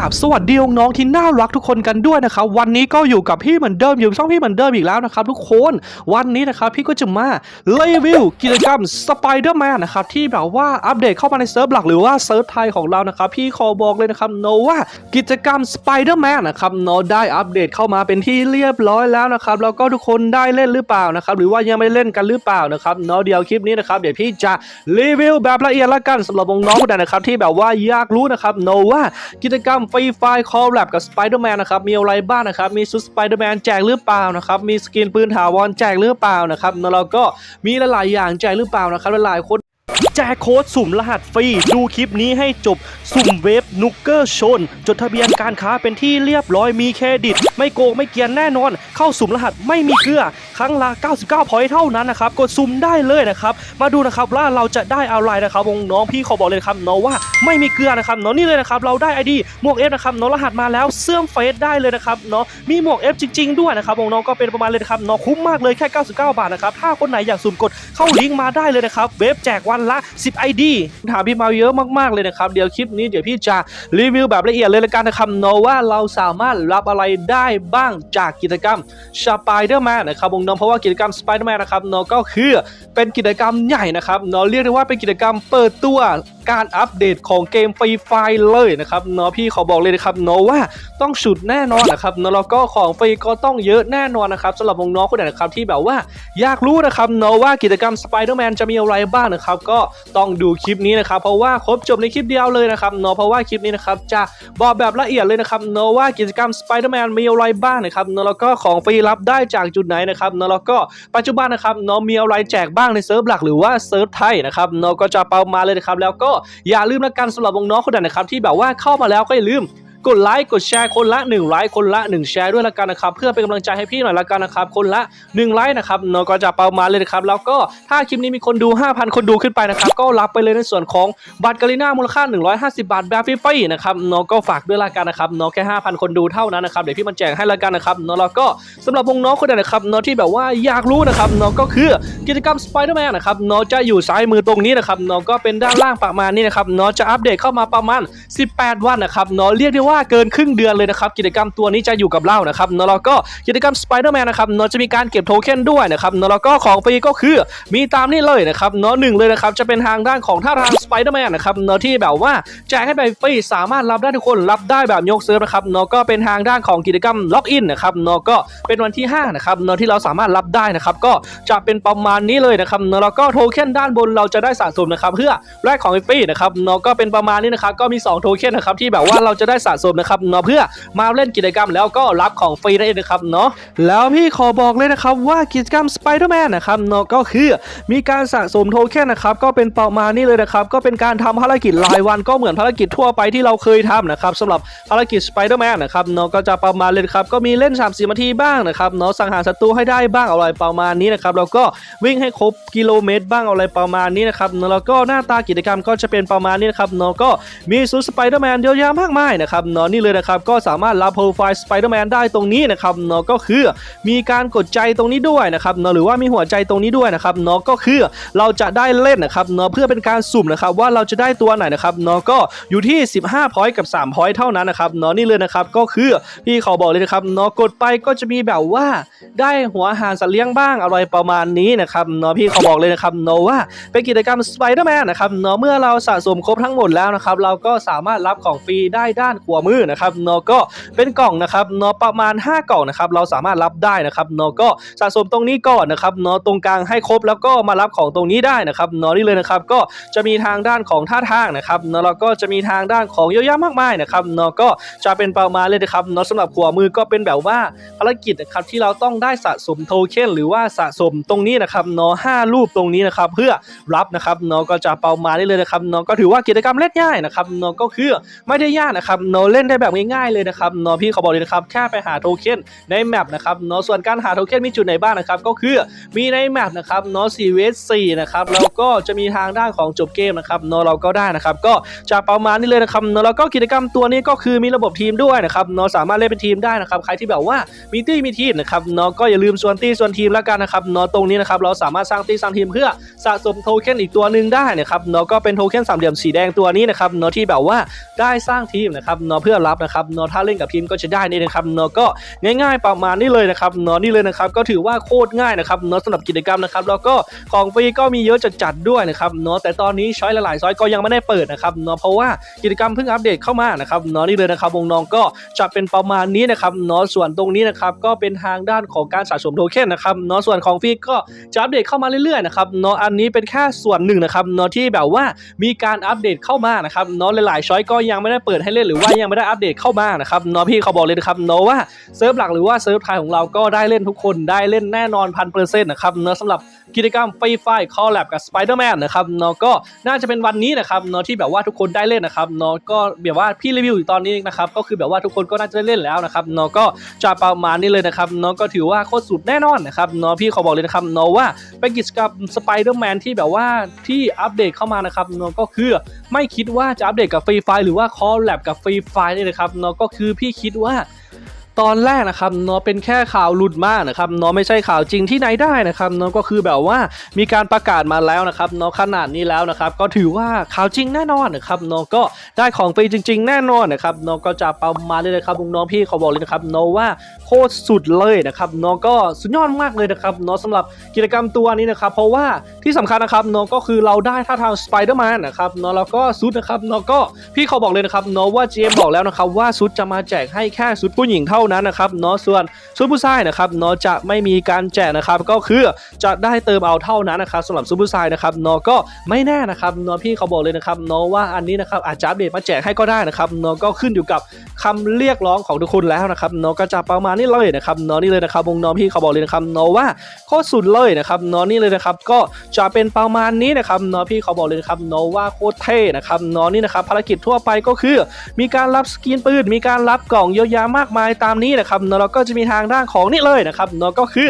กับสวัสดีน้องที่น่ารักทุกคนกันด้วยนะครับวันนี้ก็อยู่กับพี่เหมือนเดิมอยู่ช่องพี่เหมือนเดิมอีกแล้วนะครับทุกคนวันนี้นะครับพี่ก็จะมารีวิวกิจกรรมสไปเดอร์แมนนะครับที่แบบว่าอัปเดตเข้ามาในเซิร์ฟหลักหรือว่าเซิร์ฟไทยของเรานะครับพี่ขอบอกเลยนะครับโนว่ากิจกรรมสไปเดอร์แมนนะครับโนได้อัปเดตเข้ามาเป็นที่เรียบร้อยแล้วนะครับแล้วก็ทุกคนได้เล่นหรือเปล่านะครับหรือว่ายังไม่เล่นกันหรือเปล่านะครับเนาะเดี๋ยวคลิปนี้นะครับเดี๋ยวพี่จะรีวิวแบบละเอียดละกันสำหรับน้องๆคนไหนนะครับที่แบบว่าอยากรู้นะครับโนว่ากิจกรรมฟรีไฟคอลแลบกับสไปเดอร์แมนนะครับมีอะไรบ้างนะครับมีชุดสไปเดอร์แมนแจกหรือเปล่านะครับมีสกินปืนถาวรแจกหรือเปล่านะครับแล้วก็มีหลายๆอย่างแจกหรือเปล่านะครับหลายๆคน แจกโค้ดสุ่มรหัสฟรี ดูคลิปนี้ให้จบ สุ่มเว็บนุกเกอร์ชน จดทะเบียนการค้าเป็นที่เรียบร้อยมีเครดิต ไม่โกงไม่เกียนแน่นอน เข้าสุ่มรหัสไม่มีเกลือ ครั้งละ 99พอยต์เท่านั้นนะครับ กดสุ่มได้เลยนะครับ มาดูนะครับว่าเราจะได้อะไรนะครับวงน้องพี่ขอบอกเลยครับเนาะว่าไม่มีเกลือนะครับเนาะนี่เลยนะครับเราได้ไอดีหมวกเอฟนะครับเนาะรหัสมาแล้วเสื่อมเฟซได้เลยนะครับเนาะมีหมวกเอฟจริง ๆ ด้วยนะครับวงน้องก็เป็นประมาณเลยครับเนาะคุ้มมากเลยแค่ 99 บาทนะครับถ้าคนไหนอยากสุ่มกดเข้าลิงก์มาได้เลยนะครับเว็บแจกวันละ 10 ID ถามพี่มาเยอะมากๆเลยนะครับ เดี๋ยวคลิปนี้เดี๋ยวพี่จะรีวิวแบบละเอียดเลยละกันนะครับเนาะว่าเราสามารถรับอะไรได้บ้างจากกิจกรรมสไปเดอร์แมนนะครับวงน้องเพราะว่ากิจกรรมสไปเดอร์แมนะครับเนาะก็คือเป็นกิจกรรมใหญ่นะครับเนาะเรียกได้ว่าเป็นกิจกรรมเปิดตัว การอัปเดตของเกมฟรีไฟเลยนะครับเนาะพี่ขอบอกเลยนะครับเนาะว่าต้องฉุดแน่นอนนะครับเนาะแล้วก็ของฟรีก็ต้องเยอะแน่นอนนะครับสำหรับวงน้องคนไหนนะครับที่แบบว่าอยากรู้นะครับเนาะว่ากิจกรรม Spider-Man จะมีอะไรบ้างนะครับก็ต้องดูคลิปนี้นะครับเพราะว่าครบจบในคลิปเดียวเลยนะครับเนาะเพราะว่าคลิปนี้นะครับจะบอกแบบละเอียดเลยนะครับเนาะว่ากิจกรรม Spider-Man มีอะไรบ้างนะครับเนาะแล้วก็ของฟรีรับได้จากจุดไหนนะครับเนาะแล้วก็ปัจจุบันนะครับเนาะมีอะไรแจกบ้างในเซิร์ฟหลักหรือว่าเซิร์ฟไทยนะครับเนาะก็จะเปามาเลยนะครับแล้วก็อย่าลืมละกันสำหรับน้องๆคนไหนนะครับที่แบบว่าเข้ามาแล้วก็อย่าลืม กดไลค์กดแชร์คนละ1ไลค์คนละ 1 แชร์ด้วยละกันนะครับ เพื่อเป็นกำลังใจให้พี่หน่อยละกันนะครับ คนละ 1 ไลค์นะครับเนาะก็จะประมาณเลยนะครับ แล้วก็ถ้าคลิปนี้มีคนดู 5,000 คนดูขึ้นไปนะครับ ก็รับไปเลยในส่วนของบัตรกาลิน่ามูลค่า 150 บาทแบบฟรีๆนะครับเนาะก็ฝากด้วยละกันนะครับเนาะแค่ 5,000 คนดูเท่านั้นนะครับเดี๋ยวพี่มันแจกให้ละกันนะครับเนาะแล้วก็สำหรับวงน้องคนไหนนะครับเนาะที่แบบว่าอยากรู้นะครับเนาะก็คือกิจกรรม Spider-Man นะครับเนาะจะอยู่ซ้ายมือตรงนี้นะครับเนาะก็เป็นด้านล่างประมาณนี้นะครับเนาะจะอัปเดตเข้ามาประมาณ 18 วันนะครับเนาะเรียกได้ว่าว่าเกินครึ่งเดือนเลยนะครับกิจกรรมตัวนี้จะอยู่กับเรานะครับเนาะแล้วก็กิจกรรม Spider-Man นนะครับเนาะจะมีการเก็บโทเค็นด้วยนะครับเนาะแล้วก็ของฟรีก็คือมีตามนี้เลยนะครับเนาะหนึ่งเลยนะครับจะเป็นทางด้านของท่าทาง Spider-Man นนะครับเนาะที่แบบว่าแจกให้ไปฟรีสามารถรับได้ทุกคนรับได้แบบยกเซิร์ฟนะครับเนาะก็เป็นทางด้านของกิจกรรมล็อกอินนะครับเนาะก็เป็นวันที่5นะครับเนาะที่เราสามารถรับได้นะครับก็จะเป็นประมาณนี้เลยนะครับเนาะแล้วก็โทเค็นด้านบนเราจะได้สะสมนะครับเพื่อแลกของฟรีนะครับเนาะก็เป็นประมาณนี้นะครับก็มีสองโทเค็นนะครับที่แบบว่าเราจะได้สะสมนะครับเนาะเพื่อมาเล่นกิจกรรมแล้วก็รับของฟรีได้นะครับเนาะแล้วพี่ขอบอกเลยนะครับว่ากิจกรรม Spider-Man นนะครับเนาะก็คือมีการสะสมโทเค็นนะครับก็เป็นประมาณนี้เลยนะครับก็เป็นการทำภารกิจรายวันก็เหมือนภารกิจทั่วไปที่เราเคยทำนะครับสำหรับภารกิจ Spider-Man นนะครับเนาะก็จะประมาณเลยครับก็มีเล่น30นาทีบ้างนะครับเนาะสังหารศัตรูให้ได้บ้างอะไรประมาณนี้นะครับแล้วก็วิ่งให้ครบกิโลเมตรบ้างอะไรประมาณนี้นะครับเนาะแล้วก็หน้าตากิจกรรมก็จะเป็นประมาณนี้นะครับเนาะก็มีซูสไปเดอร์แมนเยอะแยะมากมายนะครับเนาะนี่เลยนะครับก็สามารถรับโปรไฟล์สไปเดอร์แมนได้ตรงนี้นะครับเนาะก็คือมีการกดใจตรงนี้ด้วยนะครับเนาะหรือว่ามีหัวใจตรงนี้ด้วยนะครับเนาะก็คือเราจะได้เล่นนะครับเนาะเพื่อเป็นการสุ่มนะครับว่าเราจะได้ตัวไหนนะครับเนาะก็อยู่ที่ 15พอยต์กับ3พอยต์เท่านั้นนะครับเนาะนี่เลยนะครับก็คือพี่เขอบอกเลยนะครับเนาะกดไปก็จะมีแบบว่าได้หัวอาหารสัตว์เลี้ยงบ้างอะไรประมาณนี้นะครับเนาะพี่เขอบอกเลยนะครับเนาะว่าเป็นกิจกรรมสไปเดอร์แมนนะครับเนาะเมื่อเราสะสมครบทั้งหมดแล้วนะครับเราก็สามารถรับของฟรีได้ด้านขวามือนะครับเนาะก็เป็นกล่องนะครับเนาะประมาณ 5 กล่องนะครับเราสามารถรับได้นะครับเนาะก็สะสมตรงนี้ก่อนนะครับเนาะตรงกลางให้ครบแล้วก็มารับของตรงนี้ได้นะครับเนาะนี่เลยนะครับก็จะมีทางด้านของท่าทางนะครับเนาะแล้วก็จะมีทางด้านของเยอะแยะมากมายนะครับเนาะก็จะเป็นประมาณเลยนะครับเนาะสำหรับขวามือก็เป็นแบบว่าภารกิจนะครับที่เราต้องได้สะสมโทเค็นหรือว่าสะสมตรงนี้นะครับเนาะห้ารูปตรงนี้นะครับเพื่อรับนะครับเนาะก็จะเประมาณนี้เลยนะครับเนาะก็ถือว่ากิจกรรมเล่นง่ายนะครับเนาะก็คือไม่ได้ยากนะครับเนาะเล่นได้แบบง่ายๆเลยนะครับเนาะพี่เขาบอกเลยนะครับแค่ไปหาโทเค็นในแมปนะครับเนาะส่วนการหาโทเค็นมีจุดไหนบ้างนะครับก็คือมีในแมปนะครับเนาะ4 vs 4นะครับแล้วก็จะมีทางด้านของจบเกมนะครับเนาะเราก็ได้นะครับก็จะประมาณนี้เลยนะครับเนาะแล้วก็กิจกรรมตัวนี้ก็คือมีระบบทีมด้วยนะครับเนาะสามารถเล่นเป็นทีมได้นะครับใครที่แบบว่ามีตี้มีทีมนะครับเนาะก็อย่าลืมส่วนตี้ส่วนทีมแล้วกันนะครับเนาะตรงนี้นะครับเราสามารถสร้างตี้สร้างทีมเพื่อสะสมโทเค็นอีกตัวหนึ่งได้นะครับเนาะก็เป็นโทเค็นสามเหลี่ยมสีแดงตัวนี้นะครับเนาะที่แบบว่าได้สร้างทีมนะครับเนาะเพื่อรับนะครับเนาะถ้าเล่นกับทีมก็จะได้นี่นะครับเนาะก็ง่าย ๆ ประมาณนี้เลยนะครับเนาะนี่เลยนะครับก็ถือว่าโคตรง่ายนะครับเนาะสำหรับกิจกรรมนะครับแล้วก็ของฟรีก็มีเยอะจัดๆด้วยนะครับเนาะแต่ตอนนี้ช้อยหลายๆช้อยก็ยังไม่ได้เปิดนะครับเนาะเพราะว่ากิจกรรมเพิ่งอัปเดตเข้ามานะครับเนาะนี่เลยนะครับวงน้องก็จะเป็นประมาณนี้นะครับเนาะส่วนตรงนี้นะครับก็เป็นทางด้านของการสะสมโทเค็นนะครับเนาะส่วนของฟรีก็จะอัปเดตเข้ามาเรื่อยๆนะครับเนาะอันนี้เป็นแค่ส่วนหนึ่งนะครับเนาะที่แบบว่ามีการอัปเดตเข้ามานะครับเนาะหลายๆช้อยก็ยังไม่ได้เปิดให้เล่นหรือว่ายังไม่ได้อัปเดตเข้ามานะครับเนาะพี่เขาบอกเลยนะครับเนาะว่าเซิร์ฟหลักหรือว่าเซิร์ฟไทยของเราก็ได้เล่นทุกคนได้เล่นแน่นอนพันเปอร์เซ็นต์นะครับเนาะสำหรับกิจกรรมฟรีไฟคอลแลบกับสไปเดอร์แมนนะครับเนาะก็น่าจะเป็นวันนี้นะครับเนาะที่แบบว่าทุกคนได้เล่นนะครับเนาะก็แบบว่าพี่รีวิวอยู่ตอนนี้นะครับก็คือแบบว่าทุกคนก็น่าจะได้เล่นแล้วนะครับเนาะก็จะประมาณนี้เลยนะครับเนาะก็ถือว่าโคตรสุดแน่นอนนะครับเนาะพี่เขาบอกเลยนะครับเนาะว่าเป็นกิจกรรมสไปเดอร์แมนที่แบบว่าที่อัปเดตเข้ามานะครับเนาะก็คือไม่คิดว่าจะอัปเดตกับฟรีไฟหรือว่าคอลแลบกับฟรีไฟนี่นะครับเนาะก็คือพี่คิดว่า ตอนแรกนะครับเนาะเป็นแค่ข่าวหลุดมากนะครับเนาะไม่ใช่ข่าวจริงที่ไหนได้นะครับเนาะก็คือแบบว่ามีการประกาศมาแล้วนะครับเนาะขนาดนี้แล้วนะครับก็ถือว่าข่าวจริงแน่นอนนะครับเนาะก็ได้ของฟรีจริง ๆ แน่นอนนะครับเนาะก็จะประมาณนี้เลยครับลุงน้องพี่เขาบอกเลยนะครับเนาะว่าโคตรสุดเลยนะครับเนาะก็สุดยอดมากเลยนะครับเนาะสำหรับกิจกรรมตัวนี้นะครับเพราะว่าที่สำคัญนะครับเนาะก็คือเราได้ท่าทางสไปเดอร์แมนนะครับเนาะแล้วก็ซุดนะครับเนาะก็พี่เขาบอกเลยนะครับเนาะว่าเจมบอกแล้วนะครับว่าซุดจะมาแจกให้แค่ซุดผู้หญิงเท่านั้นนะครับเนาะส่วนซุดผู้ชายนะครับเนาะจะไม่มีการแจกนะครับก็คือจะได้เติมเอาเท่านั้นนะครับสำหรับซุดผู้ชายนะครับเนาะก็ไม่แน่นะครับเนาะพี่เขาบอกเลยนะครับเนาะว่าอันนี้นะครับอาจจะอัปเดตมาแจกให้ก็ได้นะครับเนาะก็ขึ้นอยู่กับคำเรียกร้องของทุกคนแล้วนะครับเนาะก็จะประมาณนี้เลยนะครับเนาะนี่เลยนะครับวงน้องพี่เขาบอกเลยนะครับเนาะว่าโคตรสุดเลยนะครับเนาะนี่เลยนะครับก็จะเป็นประมาณนี้นะครับเนาะพี่เขาบอกเลยนะครับเนาะว่าโคตรเท่นะครับเนาะนี่นะครับภารกิจทั่วไปก็คือ มีการรับสกินปืนมีการรับกล่องเยอะแยะมากมายตามนี้นะครับเนาะแล้วก็จะมีทางด้านของนี่เลยนะครับเนาะก็คือ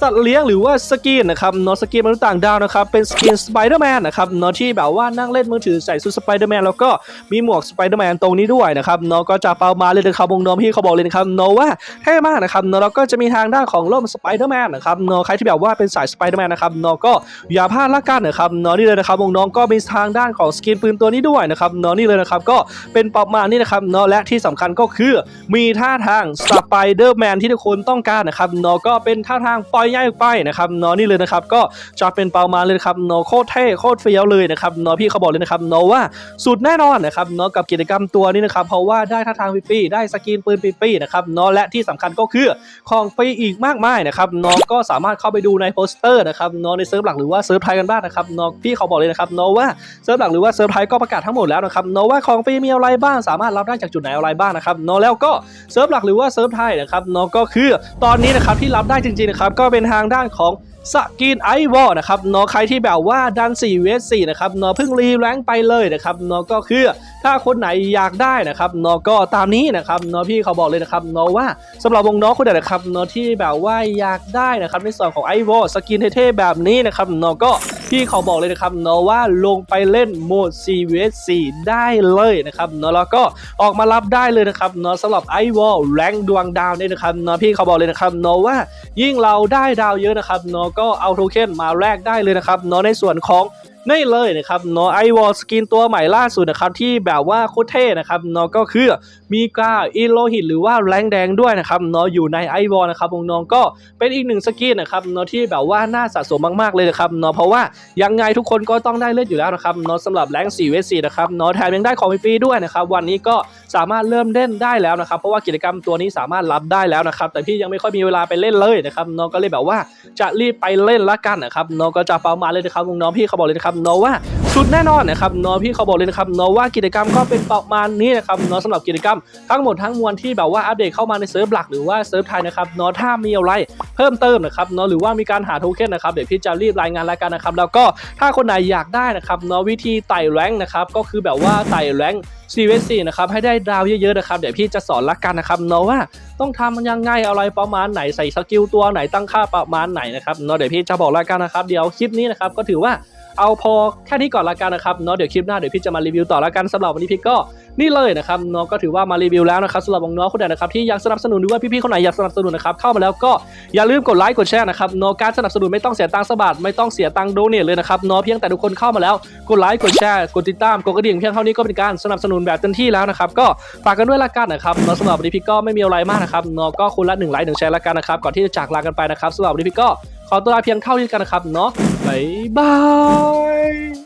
สัตว์เลี้ยงหรือว่าสกินนะครับเนาะสกินมนุษย์ต่างดาวนะครับเป็นสกินสไปเดอร์แมนนะครับเนาะที่แบบว่านั่งเล่นมือถือใส่ชุดสไปเดอร์แมนแล้วก็มีหมวกสไปเดอร์แมนตรงนี้ด้วยนะครับเนาะก็จะเปามาเลยนะครับวงน้องพี่เขาบอกเลยนะครับเนาะว่าเท่มากนะครับเนาะแล้วก็จะมีทางด้านของร่มสไปเดอร์แมนนะครับเนาะใครที่แบบว่าเป็นสายสไปเดอร์แมนนะครับเนาะก็อย่าพลาดละกันนะครับเนาะนี่เลยนะครับวงน้องก็มีทางด้านของสกินปืนตัวนี้ด้วยนะครับเนาะนี่เลยนะครับก็เป็นประมาณนี้นะครับเนาะและที่สำคัญก็คือมีท่าทางสไปเดอร์แมนที่ทุกคนต้องการนะครับเนาะก็เป็นท่าทางปล่อยใหญ่ออกไปนะครับนาะนี่เลยนะครับก็จะเป็นเประมาเลยนะครับนาะโคตรเท่โคตรเฟี้ยวเลยนะครับนาะพี่เขาบอกเลยนะครับนาะว่าสุดแน่นอนนะครับนาะกับกิจกรรมตัวนี้นะครับเพราะว่าได้ท่าทางฟรีได้สกินปืนฟรีนะครับนาะและที่สำคัญก็คือของฟรีอีกมากมายนะครับนาะก็สามารถเข้าไปดูในโปสเตอร์นะครับนาะในเซิร์ฟหลักหรือว่าเซิร์ฟไทยกันบ้างนะครับนาะพี่เขาบอกเลยนะครับนาะว่าเซิร์ฟหลักหรือว่าเซิร์ฟไทยก็ประกาศทั้งหมดแล้วนะครับนาะว่าของฟรีมีอะไรบ้างสามารถรับได้จากจุดไหนอะไรบ้างนะครับนาะแล้วก็เซิร์ฟหลักหรือว่าเซิร์ฟไทยนะครับนาะก็คือตอนนี้นะครับที่รับได้จริงๆนะครับก็เป็นทางด้านของสกินไอวอลนะครับเนาะใครที่แบบว่าดัน4 vs 4นะครับเนาะเพิ่งรีแรงค์ไปเลยนะครับเนาะก็คือถ้าคนไหนอยากได้นะครับเนาะก็ตามนี้นะครับเนาะพี่เขาบอกเลยนะครับเนาะว่าสำหรับวงน้องคนไหนนะครับเนาะที่แบบว่าอยากได้นะครับในส่วนของไอวอลสกินเท่ๆแบบนี้นะครับเนาะก็ พี่เขาบอกเลยนะครับเนาะว่าลงไปเล่นโหมด CVS 4ได้เลยนะครับเนาะแล้วก็ออกมารับได้เลยนะครับเนาะสำหรับไอวอลแรงดวงดาวเนี่ยนะครับเนาะพี่เขาบอกเลยนะครับเนาะว่ายิ่งเราได้ดาวเยอะนะครับเนาะก็เอาโทเค็นมาแลกได้เลยนะครับเนาะในส่วนของ นี่เลยนะครับเนาะไอวอลสกินตัวใหม่ล่าสุดนะครับที่แบบว่าโคตรเท่นะครับเนาะก็คือมีกาอิโลหิตหรือว่าแรงแดงด้วยนะครับเนาะอยู่ในไอวอลนะครับวงน้องก็เป็นอีกหนึ่งสกินนะครับเนาะที่แบบว่าน่าสะสมมากๆเลยนะครับเนาะเพราะว่ายังไงทุกคนก็ต้องได้เลือดอยู่แล้วนะครับเนาะสำหรับแรง4เวส4นะครับเนาะแถมยังได้ของฟรีด้วยนะครับวันนี้ก็สามารถเริ่มเล่นได้แล้วนะครับเพราะว่ากิจกรรมตัวนี้สามารถรับได้แล้วนะครับแต่พี่ยังไม่ค่อยมีเวลาไปเล่นเลยนะครับเนาะก็เลยแบบว่าจะรีบไปเล่นละกันนะครับเนาะก็จะประมาณเลยนะครับน้องพี่เขาบอกเลยนะครับนาะว่าสุดแน่นอนนะครับเนาะพี่เขาบอกเลยนะครับเนาะว่ากิจกรรมก็เป็นประมาณนี้นะครับเนาะสำหรับกิจกรรมทั้งหมดทั้งมวลที่แบบว่าอัปเดตเข้ามาในเซิร์ฟหลักหรือว่าเซิร์ฟไทยนะครับเนาะถ้ามีอะไรเพิ่มเติมนะครับเนาะหรือว่ามีการหาโทเค็นนะครับเดี๋ยวพี่จะรีบรายงานรายการนะครับแล้วก็ถ้าคนไหนอยากได้นะครับเนาะวิธีไต่แรงนะครับก็คือแบบว่าไต่แรงค์ CVC นะครับให้ได้ดาวเยอะๆนะครับเดี๋ยวพี่จะสอนละกันนะครับเนาะว่าต้องทำยังไงอะไรประมาณไหนใส่สกิลตัวไหนตั้งค่าประมาณไหนนะครับเนาะเดี๋ยวพี่จะบอกละกันนะครับ เดี๋ยวคลิปนี้นะครับก็ถือว่า เอาพอแค่นี้ก่อนละกันนะครับเนาะเดี๋ยวคลิปหน้าเดี๋ยวพี่จะมารีวิวต่อละกันสำหรับวันนี้พี่ก็นี่เลยนะครับเนาะก็ถือว่ามารีวิวแล้วนะครับสำหรับน้องๆคนไหนนะครับที่อยากสนับสนุนหรือว่าพี่ๆคนไหนอยากสนับสนุนนะครับเข้ามาแล้วก็อย่าลืมกดไลค์กดแชร์นะครับเนาะการสนับสนุนไม่ต้องเสียตังค์สบาทไม่ต้องเสียตังค์โดเนทเลยนะครับเนาะเพียงแต่ทุกคนเข้ามาแล้วกดไลค์กดแชร์กดติดตามกดกระดิ่งเพียงเท่านี้ก็เป็นการสนับสนุนแบบเต็มที่แล้วนะครับก็ฝากกันด้วยละกันนะครับเนาะสำหรับวันนี้พี่ก็ไม่มีอะไรมากนะครับเนาะก็คุณละหนึ่งไลค์หนึ่งแชร์ละกันนะครับก่อนที่จะจากลากันไปนะครับสำหรับวันนี้พี่ก็ ขอตัวลาเพียงเท่านี้กันนะครับเนาะบ๊ายบาย